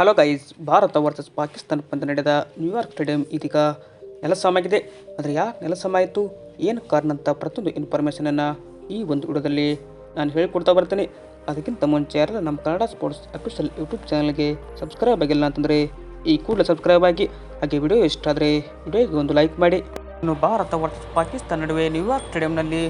Hello guys Bharat versus Pakistan ಪಂದ್ಯ ನಡೆದ New York stadium ಇದೀಗ ನೆಲಸಮಾಗಿದೆ ಆದರೆ ಯಾಕೆ ನೆಲಸಮ ಆಯಿತು? ಏನು ಕಾರಣ ಅಂತ ಪ್ರತಿಯೊಂದು ಇನ್ಫಾರ್ಮೇಷನನ್ನು ಈ ಒಂದು ವಿಡಿಯೋದಲ್ಲಿ ನಾನು ಹೇಳಿಕೊಡ್ತಾ ಬರ್ತೀನಿ. ಅದಕ್ಕಿಂತ ಮುಂಚೆ ಯಾರೆಲ್ಲ ನಮ್ಮ ಕನ್ನಡ ಸ್ಪೋರ್ಟ್ಸ್ ಅಫಿಷಿಯಲ್ ಯೂಟ್ಯೂಬ್ ಚಾನಲ್ಗೆ ಸಬ್ಸ್ಕ್ರೈಬ್ ಆಗಿಲ್ಲ ಅಂತಂದರೆ ಈ ಕೂಡಲೇ ಸಬ್ಸ್ಕ್ರೈಬ್ ಆಗಿ. ಹಾಗೆ ವಿಡಿಯೋ ಇಷ್ಟ ಆದರೆ ವಿಡಿಯೋಗೆ ಒಂದು ಲೈಕ್ ಮಾಡಿ. ಇನ್ನು ಭಾರತ ವರ್ಸಸ್ ಪಾಕಿಸ್ತಾನ ನಡುವೆ ನ್ಯೂಯಾರ್ಕ್ ಸ್ಟೇಡಿಯಂನಲ್ಲಿ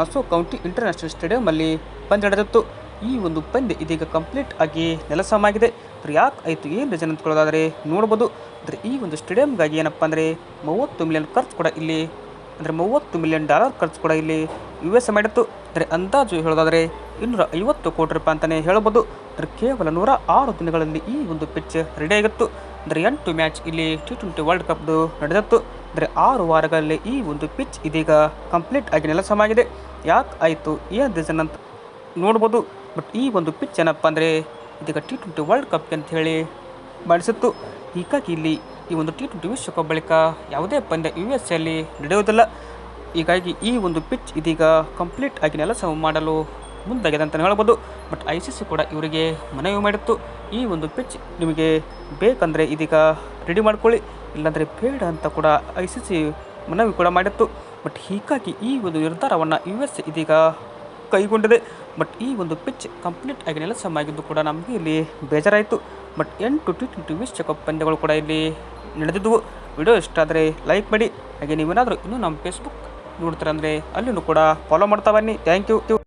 ನಾಸೋ ಕೌಂಟಿ ಇಂಟರ್ನ್ಯಾಷನಲ್ ಸ್ಟೇಡಿಯಂನಲ್ಲಿ ಪಂದ್ಯ ನಡೆದಿತ್ತು. ಈ ಒಂದು ಪಂದ್ಯ ಇದೀಗ ಕಂಪ್ಲೀಟ್ ಆಗಿ ನೆಲಸಮಾಗಿದೆ. ಆದರೆ ಯಾಕೆ ಆಯಿತು ಏನು ರಜೆ ಅಂದ್ಕೊಳ್ಳೋದಾದರೆ ನೋಡ್ಬೋದು. ಅಂದರೆ ಈ ಒಂದು ಸ್ಟೇಡಿಯಂಗಾಗಿ ಏನಪ್ಪ ಅಂದರೆ ಮೂವತ್ತು ಮಿಲಿಯನ್ ಖರ್ಚು ಕೂಡ ಇಲ್ಲಿ, ಅಂದರೆ ಮೂವತ್ತು ಮಿಲಿಯನ್ ಡಾಲರ್ ಖರ್ಚು ಕೂಡ ಇಲ್ಲಿ ಯು ಎಸ್ ಮಾಡಿತ್ತು. ಅಂದರೆ ಅಂದಾಜು ಹೇಳೋದಾದರೆ ಇನ್ನೂರ ಐವತ್ತು ಕೋಟಿ ರೂಪಾಯಿ ಅಂತಲೇ ಹೇಳ್ಬೋದು. ಅಂದರೆ ಕೇವಲ ನೂರ ಆರು ದಿನಗಳಲ್ಲಿ ಈ ಒಂದು ಪಿಚ್ ರೆಡಿ ಆಗಿತ್ತು. ಅಂದರೆ ಎಂಟು ಮ್ಯಾಚ್ ಇಲ್ಲಿ ಟಿ ಟ್ವೆಂಟಿ ವರ್ಲ್ಡ್ ಕಪ್ದು ನಡೆದಿತ್ತು. ಅಂದರೆ ಆರು ವಾರಗಳಲ್ಲಿ ಈ ಒಂದು ಪಿಚ್ ಇದೀಗ ಕಂಪ್ಲೀಟ್ ಆಗಿ ನೆಲಸಮಾಗಿದೆ. ಯಾಕೆ ಆಯಿತು? ಏನು ರೀಸನ್ ಅಂತ ನೋಡ್ಬೋದು. ಬಟ್ ಈ ಒಂದು ಪಿಚ್ ಏನಪ್ಪ ಅಂದರೆ ಇದೀಗ ಟಿ ಟ್ವೆಂಟಿ ವರ್ಲ್ಡ್ ಕಪ್ಗೆ ಅಂತ ಹೇಳಿ ಬಳಸಿತ್ತು. ಹೀಗಾಗಿ ಇಲ್ಲಿ ಈ ಒಂದು ಟಿ ಟ್ವೆಂಟಿ ವಿಶ್ವಕಪ್ ಬಳಿಕ ಯಾವುದೇ ಪಂದ್ಯ ಯು ಎಸ್ ಎಲ್ಲಿ ನಡೆಯುವುದಿಲ್ಲ. ಹೀಗಾಗಿ ಈ ಒಂದು ಪಿಚ್ ಇದೀಗ ಕಂಪ್ಲೀಟ್ ಆಗಿ ನೆಲಸ ಮಾಡಲು ಮುಂದಾಗಿದೆ ಅಂತಲೇ ಹೇಳ್ಬೋದು. ಬಟ್ ಐ ಸಿ ಸಿ ಕೂಡ ಇವರಿಗೆ ಮನವಿ ಮಾಡಿತ್ತು. ಈ ಒಂದು ಪಿಚ್ ನಿಮಗೆ ಬೇಕಂದರೆ ಇದೀಗ ರೆಡಿ ಮಾಡ್ಕೊಳ್ಳಿ. ಇಲ್ಲಾಂದರೆ ಬೇಡ ಅಂತ ಕೂಡ ಐ ಸಿ ಸಿ ಮನವಿ ಕೂಡ ಮಾಡಿತ್ತು. ಬಟ್ ಹೀಗಾಗಿ ಈ ಒಂದು ನಿರ್ಧಾರವನ್ನು ಯು ಎಸ್ ಇದೀಗ ಕೈಗೊಂಡಿದೆ. ಬಟ್ ಈ ಒಂದು ಪಿಚ್ ಕಂಪ್ಲೀಟ್ ಆಗಿ ನೆಲಸಮಾಗಿದ್ದು ಕೂಡ ನಮಗೆ ಇಲ್ಲಿ ಬೇಜಾರಾಯಿತು. ಬಟ್ ಎಂಟು ಟಿ ಟ್ವೆಂಟಿ ವಿಶ್ವಕಪ್ ಪಂದ್ಯಗಳು ಕೂಡ ಇಲ್ಲಿ ನಡೆದಿದ್ದವು ವಿಡಿಯೋ ಇಷ್ಟ ಆದರೆ ಲೈಕ್ ಮಾಡಿ. ಹಾಗೆ ನೀವೇನಾದರೂ ಇನ್ನೂ ನಮ್ಮ ಫೇಸ್ಬುಕ್ ನೋಡ್ತೀರಂದರೆ ಅಲ್ಲಿನೂ ಕೂಡ ಫಾಲೋ ಮಾಡ್ತಾ ಬನ್ನಿ. Thank you